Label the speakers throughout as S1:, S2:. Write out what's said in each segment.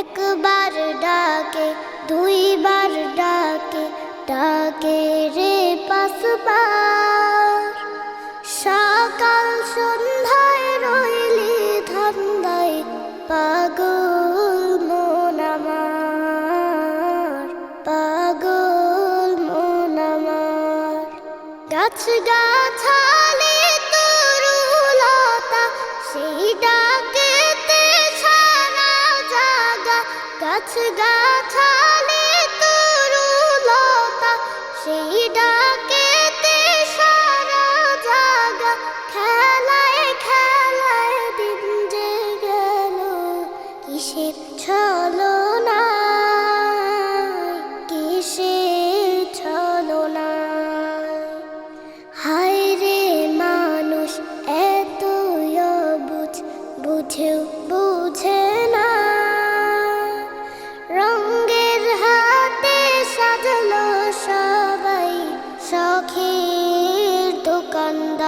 S1: একবার ডাকে, দুইবার ডাকে ডাকে রে পাঁচবার। সকাল সন্ধ্যায় রইলি ধান্দায়, পাগল মন আমার, পাগল গাছ গাছালে তরুলতা, সেই ডাকেতে গাছ গাছালে তরুলতা, সেই ডাকেতে সারা জাগা, খেলায় খেলায় দিন যে গেল, কিসের না না রে মানুষ বুঝ বুঝেও বুঝে না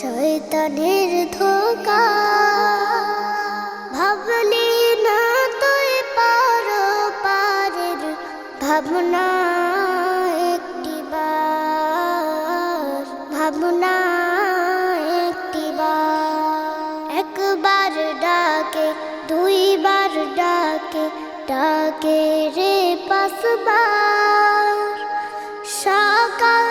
S1: শয়তানের ধোকা। ভাবলি না তুই পারো পারের ভাবনা একটি বার। ভাবনা একটি বার। একবার ডাকে, দুইবার ডাকে ডাকে রে পাঁচবার। সকাল